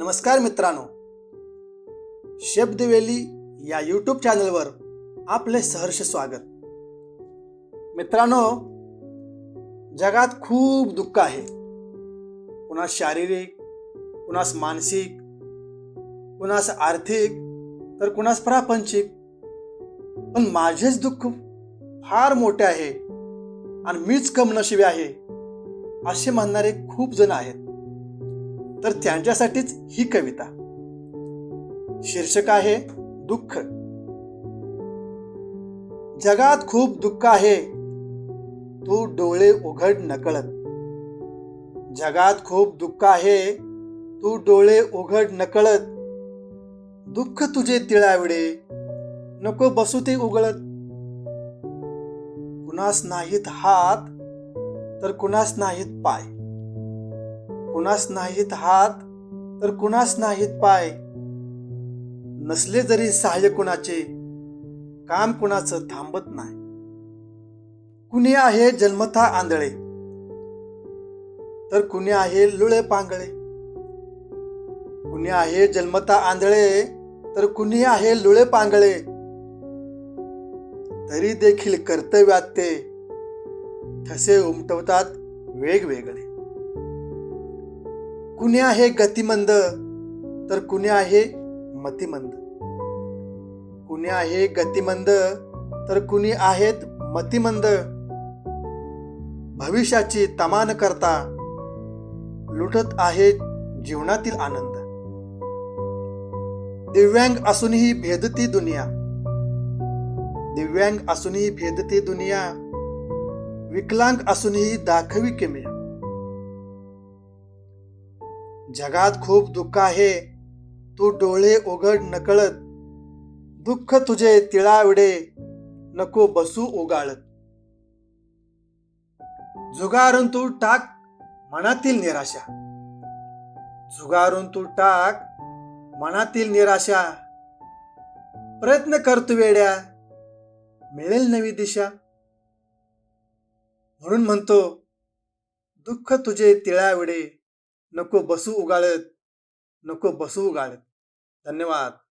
नमस्कार मित्रांनो. शब्दवेली या यूट्यूब चॅनलवर आपले सहर्ष स्वागत. मित्रांनो जगात खूप दुःख आहे. कुणास शारीरिक कुणास मानसिक कुणास आर्थिक तर कुणास प्रापंचिक. पण माझेच दुःख फार मोठे आहे आणि मीच कमनशिबी आहे असे म्हणणारे खूप जण आहेत. तर त्यांच्यासाठीच ही कविता. शीर्षक आहे दुःख. जगात खूप दुःख आहे. तू डोळे उघड नकळत. जगात खूप दुःख आहे. तू डोळे उघड नकळत. दुःख तुझे तिळाविडे. नको बसू ते उघळत कुणास नाहीत हात तर कुणास नाहीत पाय. कुणास नाहीत हात तर कुणास नाहीत पाय. नसले जरी सहाय्य कुणाचे काम कुणाचं थांबत नाही. कुणी आहे जन्मथा आंधळे तर कुणी आहे लुळे पांगळे. कुणी आहे जन्मता आंधळे तर कुणी आहे लुळे पांगळे. तरी देखील कर्तव्यात ते ठसे उमटवतात वेगवेगळे. कुणी आहे गतिमंद? तर कुणी आहे मतिमंद? कुणी आहे गतिमंद? तर कुणी आहेत मतिमंद? भविष्याची तमान करता लुटत आहे जीवनातील आनंद. दिव्यांग असूनही भेदती दुनिया. दिव्यांग असूनही भेदती दुनिया. विकलांग असूनही दाखवी किमया. जगात खूप दुःख आहे. तू डोळे उघड नकळत. दुःख तुझे तिळाविडे. नको बसू उगाळत. जुगारून तू टाक मनातील निराशा. जुगारून तू टाक मनातील निराशा. प्रयत्न करतो वेड्या. मिळेल नवी दिशा. म्हणून म्हणतो दुःख तुझे तिळाविडे. नको बसू उगाळत. नको बसू उगाळत. धन्यवाद.